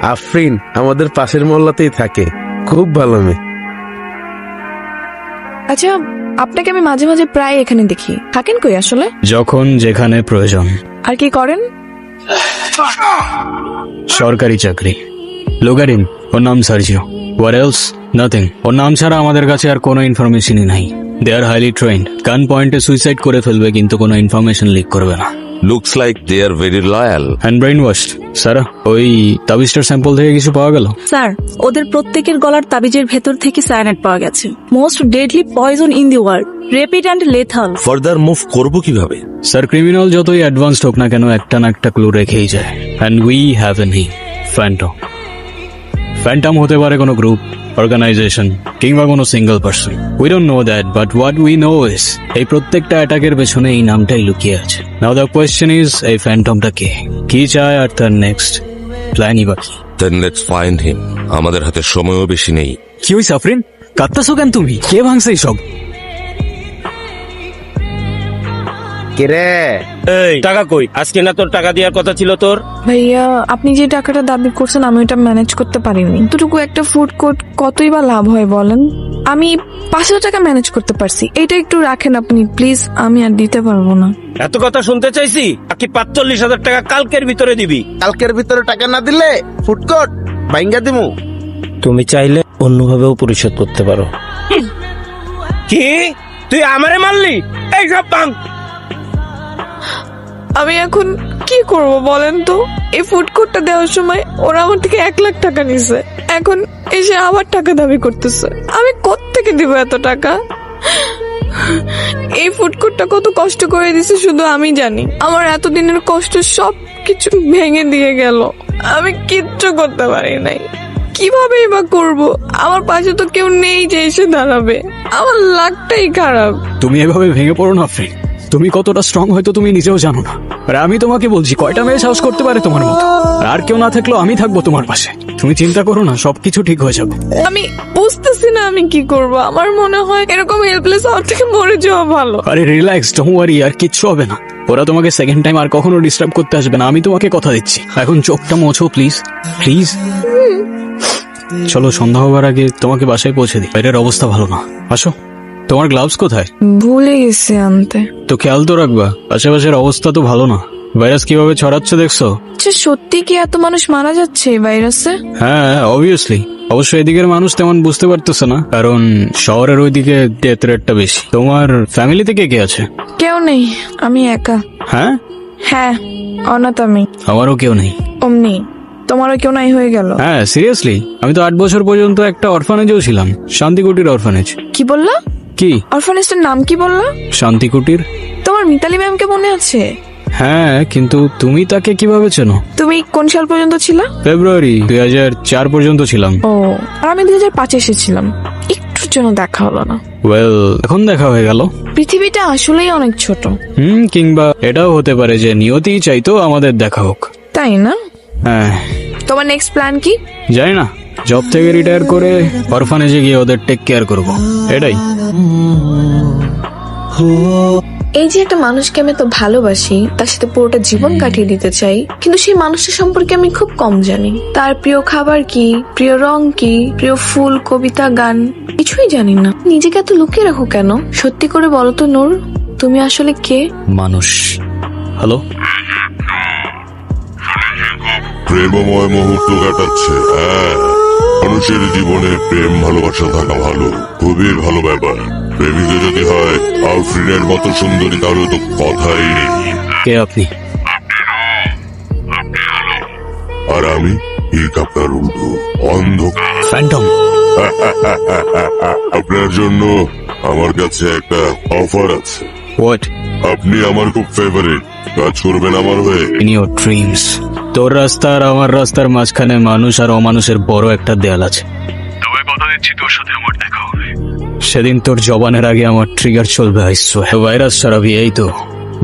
আফরিন আমাদের পাশের মহল্লাতেই থাকে। খুব ভালো মেয়ে। আচ্ছা আপনাকে আমি মাঝে মাঝে প্রায় এখানে দেখি। থাকেন কই আসলে? যখন যেখানে প্রয়োজন। আর কি করেন? সরকারি চাকরি। লোগারিন ওর নাম সার্জিও। ওয়ার এলস নাথিং ওর নাম ছাড়া আমাদের কাছে আর কোনো ইনফরমেশনই নাই। দে আর হাইলি ট্রেন্ড গান পয়েন্টে সুইসাইড করে ফেলবে কিন্তু কোনো ইনফরমেশন লিক করবে না। Looks like they are very loyal and brainwashed sir ওই তাবিস্টার স্যাম্পল থেকে কিছু পাওয়া গেল? স্যার ওদের প্রত্যেকের গলার তাবিজের ভেতর থেকে সায়ানাইড পাওয়া গেছে। Most deadly poison in the world rapid and lethal further move করব কীভাবে? স্যার ক্রিমিনাল যতই অ্যাডভান্সড হোক না কেন একটা না একটা ক্লু রেখেই যায়। And we have a name Phantom Phantom হতে পারে কোনো গ্রুপ অর্গানাইজেশন কিংবা কোনো single person we don't know that but what we know is এই প্রত্যেকটা অ্যাটাকের পেছনে এই নামটাই লুকিয়ে আছে। নাও দ্য কোয়েশ্চেন ইজ এই ফ্যান্টমটা কে? কি চায় আর তার নেক্সট প্ল্যানই বা কি? দেন লেটস ফাইন্ড হিম আমাদের হাতে সময়ও বেশি নেই। কি ওই সাফরিন? কাত্তাছো কেন তুমি? কে ভাঙছে সব কে রে এই টাকা কই? আজকে না তোর টাকা দেওয়ার কথা ছিল তোর? ভাইয়া আপনি যে টাকাটা দাবি করছেন আমি ওটা ম্যানেজ করতে পারিনি। এতটুকু একটা ফুড কোর্ট কতই বা লাভ হয় বলেন? আমি পাঁচশো টাকা ম্যানেজ করতে পারছি। এটা একটু রাখেন আপনি প্লিজ আমি আর দিতে পারব না। এত কথা শুনতে চাইছি? বাকি পাঁচচল্লিশ হাজার টাকা কালকের ভিতরে দিবি? কালকের ভিতরে টাকা না দিলে ফুটকট বাইঙ্গা দিমু। তুমি চাইলে অন্যভাবেও পরিশোধ করতে পারো। কি? তুই আমারে মারলি? এই সব আমি এখন কি করব বলেন তো? এই ফুড কোর্টটা দেওয়ার সময় ওরা আমার থেকে এক লাখ টাকা নিছে। এখন এসে আবার টাকা দাবি করতেছে। আমি থেকে দিব এত টাকা? এই ফুড কোর্টটা কত কষ্ট করে দিছে শুধু আমি জানি। আমার এতদিনের কষ্ট সব কিছু ভেঙে দিয়ে গেল। আমি কিচ্ছু করতে পারি নাই। কিভাবেই বা করব? আমার পাশে তো কেউ নেই যে এসে দাঁড়াবে। আমার লাকটাই খারাপ। তুমি এভাবে ভেঙে পড়ো না ফ্রেন্ড তুমি কতটা স্ট্রং হয়তো তুমি নিজেও জানো না। আর আমি তোমাকে বলছি কয়টা মেয়ে সাহস করতে পারে তোমার মতো? আর কেউ না থাকলেও আমি থাকব তোমার পাশে। তুমি চিন্তা করো না সবকিছু ঠিক হয়ে যাবে। আমি বুঝতেছি না আমি কি করব। আমার মনে হয় এরকম হেল্পলেস হওয়ার থেকে মরে যাওয়া ভালো। আরে রিল্যাক্স ডোন্ট ওয়ারি আর কিচ্ছু হবে না। ওরা তোমাকে সেকেন্ড টাইম আর কখনো ডিস্টার্ব করতে আসবে না আমি তোমাকে কথা দিচ্ছি। এখন চোখটা মোছো প্লিজ প্লিজ চলো সন্ধ্যা হবার আগে তোমাকে বাসায় পৌঁছে দিই। বাইরের অবস্থা ভালো না। আসো। তোমার গ্লাভস কোথায়? ভুলে গেছি আনতে। তো খেয়াল তো রাখবা আশেপাশের অবস্থা তো ভালো না। ভাইরাস কীভাবে ছড়াচ্ছে দেখছ? আচ্ছা সত্যি কি এত মানুষ মারা যাচ্ছে এই ভাইরাসে? হ্যাঁ অবভিয়াসলি অবশ্য এদিকের মানুষ তেমন বুঝতে পারতেছে না কারণ শহরের ওইদিকে ডেথ রেটটা বেশি। তোমার ফ্যামিলিতে কে কে আছে? কেউ নেই আমি একা। হ্যাঁ? হ্যাঁ অনাথ আমি। আমারও কেউ নেই। অমনি। তোমারও কেউ নাই হয়ে গেল? হ্যাঁ সিরিয়াসলি আমি তো আট বছর পর্যন্ত একটা অরফানেজেও ছিলাম শান্তিকুটির অরফানেজ কি বললা? কি? অরফানেজটার নাম কি বললা? শান্তিকুটির। তোমার মিতালি ম্যামকে মনে আছে? হ্যাঁ কিন্তু তুমি তাকে কীভাবে চেনো? তুমি কোন সাল পর্যন্ত ছিল? ফেব্রুয়ারি দুই হাজার চার পর্যন্ত ছিলাম। ও আর আমি দুই হাজার পাঁচে এসেছিলাম। একটুর জন্য দেখা হলো না। ওয়েল এখন দেখা হয়ে গেল। পৃথিবীটা আসলেই অনেক ছোট। হুম কিংবা এটাও হতে পারে যে নিয়তিই চাইতো আমাদের দেখা হোক। তাই না? হ্যাঁ। তোমার নেক্সট প্ল্যান কি? জানি না। জব থেকে রিটায়ার করে অরফানেজে গিয়ে ওদের টেক কেয়ার করব। এটাই। এই যে একটা মানুষকে আমি তো ভালোবাসি তার সাথে পুরোটা জীবন কাটিয়ে দিতে চাই কিন্তু সেই মানুষটা সম্পর্কে আমি খুব কম জানি। তার প্রিয় খাবার কি প্রিয় রং কি প্রিয় ফুল কবিতা গান কিছুই জানি না। নিজেকে এত লুকিয়ে রাখো কেন? সত্যি করে বলো তো নূর তুমি আসলে কে? মানুষ। হ্যালো? প্রেমময় মুহূর্ত কাটাচ্ছে হ্যাঁ। মানুষের জীবনে প্রেম ভালোবাসা থাকা ভালো। খুবই ভালো ব্যাপার। প্রেমিকা যদি হয় আউটফিনের মতো সুন্দরী তাহলে তো কথাই নেই। কে আপনি? আর আমি ঠিক আপনার উল্টো অন্ধ ফ্যান্টম আপনার জন্য আমার কাছে একটা অফার আছে। হোয়াট আপনি আমার খুব ফেভারিট কাজ করবেন আমার হয়ে। ইন ইউর ড্রিমস তোর রাস্তা আর আমার রাস্তার মাঝখানে মানুষ আর অমানুষের বড় একটা দেয়াল আছে। তবে কথা দিচ্ছি তোর সাথে আমার দেখা হবে। সেদিন তোর জবানের আগে আমার ট্রিগার চলবে ভাইরাস ছড়াবি এই তো।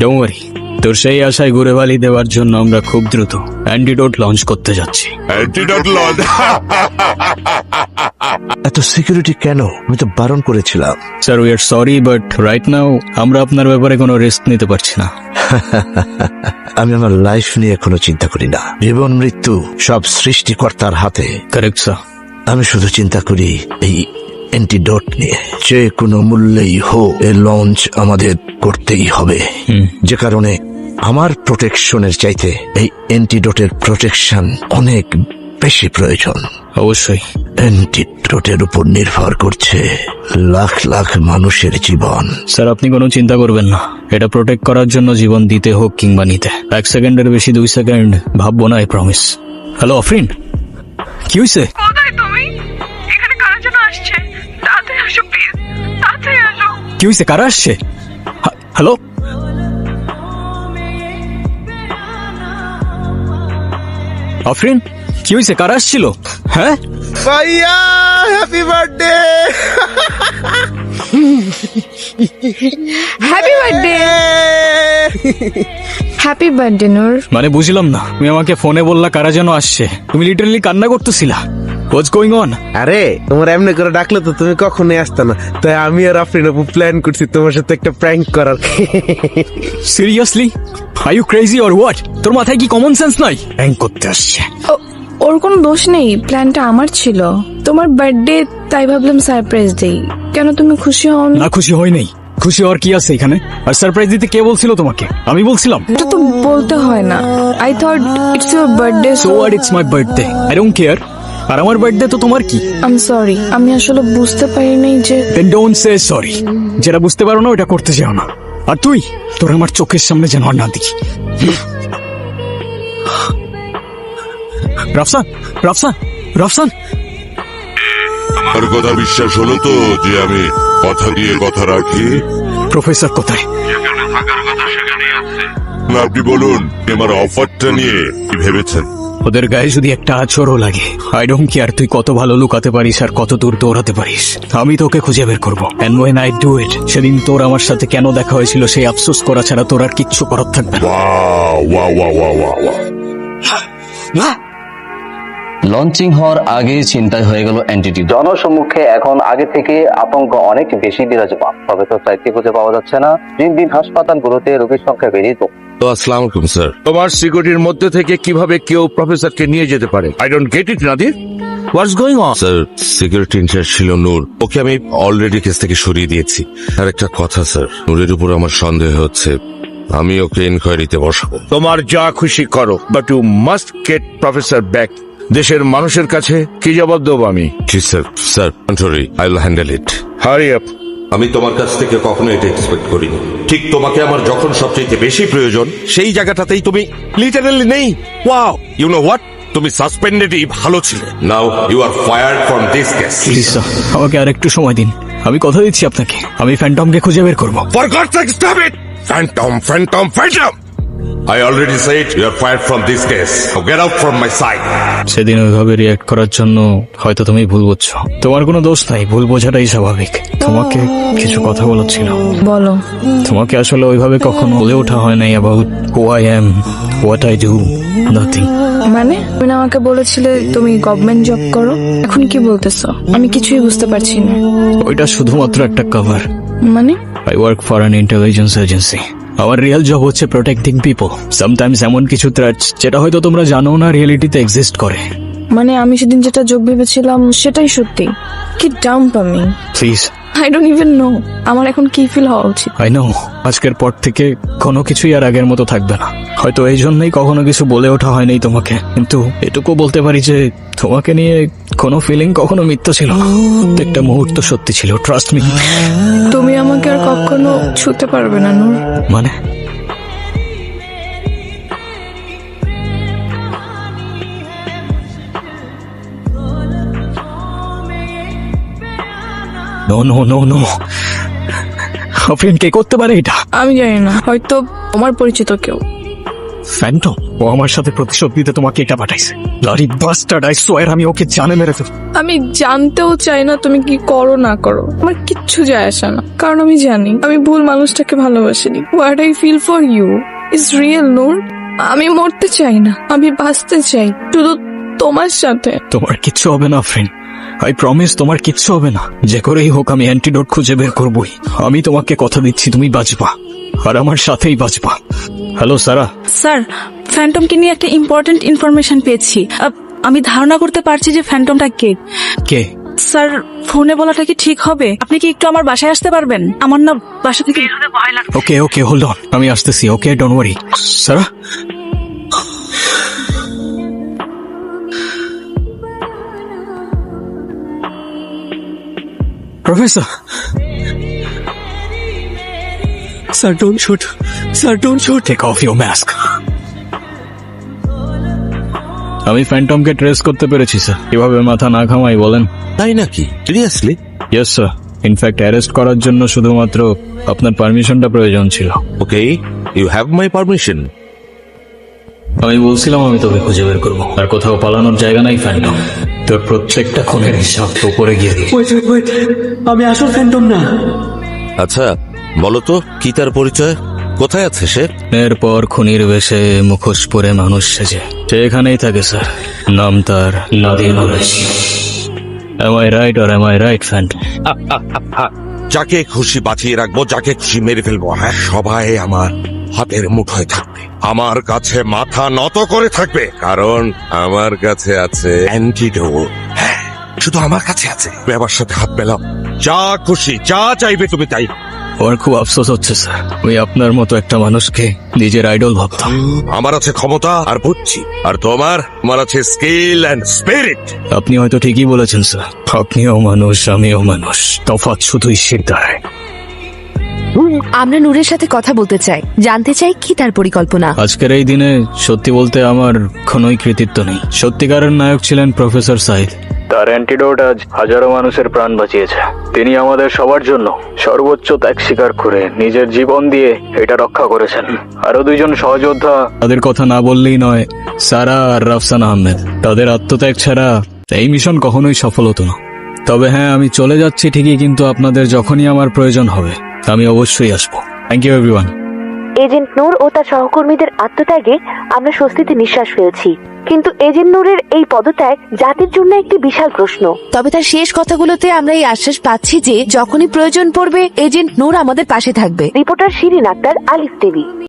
ডোমারি তোর সেই আশায় ঘুরে বালি দেওয়ার জন্য আমরা খুব দ্রুত অ্যান্টিডোট লঞ্চ করতে যাচ্ছি। অ্যান্টিডট লজ এত সিকিউরিটি কেন? আমি তো বারণ করেছিলাম। Sir we are sorry but right now আমরা আপনার ব্যাপারে কোনো রিস্ক নিতে পারছি না। আমি আমার লাইফ নিয়ে কোনো চিন্তা করি না। জীবন মৃত্যু সব সৃষ্টিকর্তার হাতে। কারেক্ট স্যার আমি শুধু চিন্তা করি এই অ্যান্টিডোট নিয়ে। যে কোনো মূল্যেই হোক এ লঞ্চ আমাদের করতেই হবে। যে কারণে আমার প্রোটেকশনের চাইতে এই অ্যান্টিডোটের প্রোটেকশন অনেক বেশি প্রয়োজন। অবশ্যই। অ্যান্টিডোটের উপর নির্ভর করছে লাখ লাখ মানুষের জীবন। স্যার আপনি কোনো চিন্তা করবেন না। এটা প্রোটেক্ট করার জন্য জীবন দিতে হোক কিংবা নিতে। এক সেকেন্ডের বেশি দুই সেকেন্ড ভাববো না আই প্রমিস হ্যালো অফরিন। কি হয়েছে কি হয়েছে কারা আসছে? হ্যালো? অফরিন? কি হয়েছে? কারা আসছিল? হ্যাঁ? ভাইয়া happy birthday happy birthday happy birthday Noor মানে বুঝলাম না তুমি আমাকে ফোনে বললা কারা যেন আসছে। তুমি লিটারালি কান্না করতেছিলা। হোয়াটস গোয়িং অন আরে তোমার এমনি করে ডাকলে তো তুমি কখনোই আসতে না। তাই আমি আর আফরিন আপু প্ল্যান করছি তোমার সাথে একটা প্র্যাঙ্ক করার। Seriously are you crazy or what তোর মাথায় কি কমন সেন্স নাই? ব্যাংক করতে আসছে। ও- ওর কোনো দোষ নেই প্ল্যানটা আমার ছিল। তোমার বার্থডে তাই ভাবলাম সারপ্রাইজ দেই। কেন তুমি খুশি হও না খুশি হই নাই। খুশি হওয়ার কি আছে এখানে? আর সারপ্রাইজ দিতে কে বলছিল তোমাকে? আমি বলছিলাম। এটা তো বলতে হয় না। I thought it's your birthday so what it's my birthday I don't care আর আমার বার্থডে তো তোমার কি? আম সরি আমি আসলে বুঝতে পারিনি যে দেন ডোন্ট সে সরি যেটা বুঝতে পারো না ওটা করতে যাও না। আর তুই? তোর আমার চোখের সামনে যেন আর না দেখি। রাফসান রাফসান রাফসান। আর কথা বিশ্বাস হলো তো যে আমি কথা দিয়ে কথা রাখি? প্রফেসর কোথায়? আপনি বলুন আমার অফারটা নিয়ে কি ভেবেছেন? ওদের গায়ে যদি একটা আছরও লাগে আই ডোন্ট কেয়ার তুই কত ভালো লুকাতে পারিস আর কত দূর দৌড়াতে পারিস। আমি তোকে খুঁজে বের করব। And when I do it সেদিন তোর আমার সাথে কেন দেখা হয়েছিল সেই আফসোস করা ছাড়া তোর আর কিচ্ছু করার থাকবে না। লঞ্চিং হওয়ার আগে চিন্তায় হয়ে গেল অ্যান্টিটি জনসম্মুখে এখন আগে থেকে আতঙ্ক অনেক বেশি বিরাজমান। তবে তো চাইতে খুঁজে পাওয়া যাচ্ছে না। দিন দিন হাসপাতালগুলোতে রোগীর সংখ্যা বেড়েই তো তো আসসালাম আলাইকুম স্যার। তোমার সিকিউরিটির মধ্যে থেকে কীভাবে কেউ প্রফেসরকে নিয়ে যেতে পারে? I don't get it Nadir what's going on sir security incharge ছিল নূর ওকে আমি অলরেডি কেস থেকে সরিয়ে দিয়েছি। আর একটা কথা স্যার। নূরের উপর আমার সন্দেহ হচ্ছে। আমি ওকে ইনকোয়ারিতে বসাবো। তোমার যা খুশি করো but you must get professor back দেশের মানুষের কাছে কি জবাব দেবো আমি? জি sir. Sir country I will handle it hurry up আমি তোমার কাছ থেকে কখনো এটা এক্সপেক্ট করিনি। ঠিক তোমাকে আমার যখন সবচেয়ে বেশি প্রয়োজন সেই জায়গাটাতেই তুমি লিটারালি নেই। ওয়াও ইউ নো হোয়াট তুমি সাসপেন্ডেডই ভালো ছিলে। Now you are fired from this case please sir আমাকে আর একটু সময় দিন। আমি কথা দিচ্ছি আপনাকে। আমি ফ্যান্টমকে খুঁজে বের করব। For God sake stop it Phantom Phantom Phantom I already said you are fired from this case. Now get out from my সেদিন ওইভাবে রিয়াক্ট করার জন্য হয়তো তুমি ভুল বুঝছ। তোমার কোনো দোষ নাই ভুল বোঝাটাই স্বাভাবিক। তোমাকে কিছু কথা বলার ছিল। বলো। তোমাকে আসলে ওইভাবে কখনো বলে ওঠা হয় নাই about who I am what I do nothing মানে? তুমি না আমাকে বলেছিলে তুমি গভর্নমেন্ট জব করো। এখন কি বলতেছো? আমি কিছুই বুঝতে পারছি না। ওইটা শুধুমাত্র একটা কভার মানে? I work for an intelligence agency আমার রিয়েল জব হচ্ছে প্রোটেক্টিং পিপল সামটাইমস এমন কিছু থ্রেটস যেটা হয়তো তোমরা জানো না রিয়েলিটিতে এক্সিস্ট করে। মানে আমি সেদিন যেটা যোগ ভেবেছিলাম সেটাই সত্যি। কি ডাম্প আমি। Please I don't even know আমার এখন কি ফিল হওয়া উচিত? আই নো আজকের পর থেকে কোনো কিছুই আর আগের মতো থাকবে না। হয়তো এই জন্যই কখনো কিছু বলে ওঠা হয়নি তোমাকে। কিন্তু এটুকু বলতে পারি যে তোমাকে নিয়ে কোনো ফিলিং কখনো মিথ্যা ছিল না। প্রত্যেকটা মুহূর্ত সত্যি ছিল ট্রাস্ট মি তুমি আমাকে আর কখনো ছুতে পারবে না নূর। মানে? No no no no friend কে করতে পারে এটা? আমি জানি না হয়তো তোমার পরিচিত কেউ। ফ্যান্টম ও আমার সাথে প্রতিশোধ দিতে তোমাকে এটা পাঠাইছে। লারি বাস্টার্ড আই সোয়ার আমি ওকে জানে মেরে ফেলব। আমি জানতেও চাই না তুমি কি করো না করো। আমার কিচ্ছু যায় আসে না কারণ আমি জানি আমি ভুল মানুষটাকে ভালোবাসিনি। What I feel for you is real Noor আমি মরতে চাই না আমি বাঁচতে চাই শুধু তোমার সাথে। তোমার কিচ্ছু হবে না ফ্রেন্ড আই প্রমিস তোমার কিচ্ছু হবে না। যে করেই হোক আমি অ্যান্টিডোট খুঁজে বের করবই। আমি তোমাকে কথা দিচ্ছি তুমি বাঁচবা। আর আমার সাথেই বাঁচবা। হ্যালো সারা। স্যার ফ্যান্টমকে নিয়ে একটা ইম্পর্টেন্ট ইনফরমেশন পেয়েছি। আহ, আমি ধারণা করতে পারছি যে ফ্যান্টমটা কে। কে? স্যার ফোনে বলাটা কি ঠিক হবে? আপনি কি একটু আমার বাসায় আসতে পারবেন? আমার না বাসা থেকে ওকে ওকে হোল্ড অন আমি আসতেছি okay? Don't worry Sara? Professor sir don't shoot sir don't shoot take off your mask আমি ফ্যান্টমকে ট্রেস করতে পেরেছি স্যার কীভাবে মাথা না ঘামাই বলেন। তাই নাকি? Seriously yes sir in fact arrest করার জন্য শুধুমাত্র আপনার পারমিশনটা প্রয়োজন ছিল। Okay you have my permission আমি বলছিলাম আমি তোকে খুঁজে বের করব। আর কোথাও পালানোর জায়গা নাই ফ্যান্টম তোর প্রত্যেকটা খুনের হিসাব তো উপরে গিয়ে দিই আমি আসল ফ্যান্টম না। আচ্ছা বলো তো কি তার পরিচয়? কোথায় আছে সে? এরপর খুনির বেশে মুখোশ পরে মানুষ সেজে। সে এখানেই থাকে স্যার। নাম তার Nadim am I right R am I right Phantom যাকে খুশি বাঁচিয়ে রাখব যাকে খুশি মেরে ফেলব হ্যাঁ? সবাই আমার হাতের মুঠোয় থাকবে। আমার কাছে মাথা নত করে থাকবে কারণ আমার কাছে আছে অ্যান্টিডোট হ্যাঁ শুধু আমার কাছে আছে। ব্যবার সাথে হাত পেলাম যা খুশি যা চাইবে তুমি তাই আমার খুব আফসোস হচ্ছে স্যার। আমি আপনার মতো একটা মানুষকে নিজের আইডল ভাবতাম। আমার আছে ক্ষমতা আর বুঝছি আর তোমার আমার আছে স্কিল অ্যান্ড স্পিরিট আপনি হয়তো ঠিকই বলেছেন স্যার। আপনিও মানুষ আমিও মানুষ। তফাৎ শুধুই শির দাঁড়ায়। আমরা নূরের সাথে কথা বলতে চাই জানতে চাই কি তার পরিকল্পনা। আজকের এই দিনে সত্যি বলতে আমার কোনোই কৃতিত্ব নেই। সত্যিকারের নায়ক ছিলেন প্রফেসর সাইদ তার অ্যান্টিডোট আজ হাজারো মানুষের প্রাণ বাঁচিয়েছে। তিনি আমাদের সবার জন্য সর্বোচ্চ ত্যাগ স্বীকার করে নিজের জীবন দিয়ে এটা রক্ষা করেছেন। আরও দুইজন সহযোদ্ধা তাদের কথা না বললেই নয়, সারা আর রাফসান আহমেদ। তাদের আত্মত্যাগ ছাড়া এই মিশন কখনোই সফল হতো না। তবে হ্যাঁ আমি চলে যাচ্ছি ঠিকই, কিন্তু আপনাদের যখনই আমার প্রয়োজন হবে, আমি অবশ্যই আসব। Thank you everyone agent Noor ও তার সহকর্মীদের আত্মত্যাগে আমরা স্বস্তিতে নিঃশ্বাস ফেলছি। কিন্তু এজেন্ট নূরের এই পদত্যাগ জাতির জন্য একটি বিশাল প্রশ্ন। তবে তার শেষ কথাগুলোতে আমরা এই আশ্বাস পাচ্ছি যে যখনই প্রয়োজন পড়বে এজেন্ট নূর আমাদের পাশে থাকবে। রিপোর্টার শিরিন আক্তার আলিফ টিভি।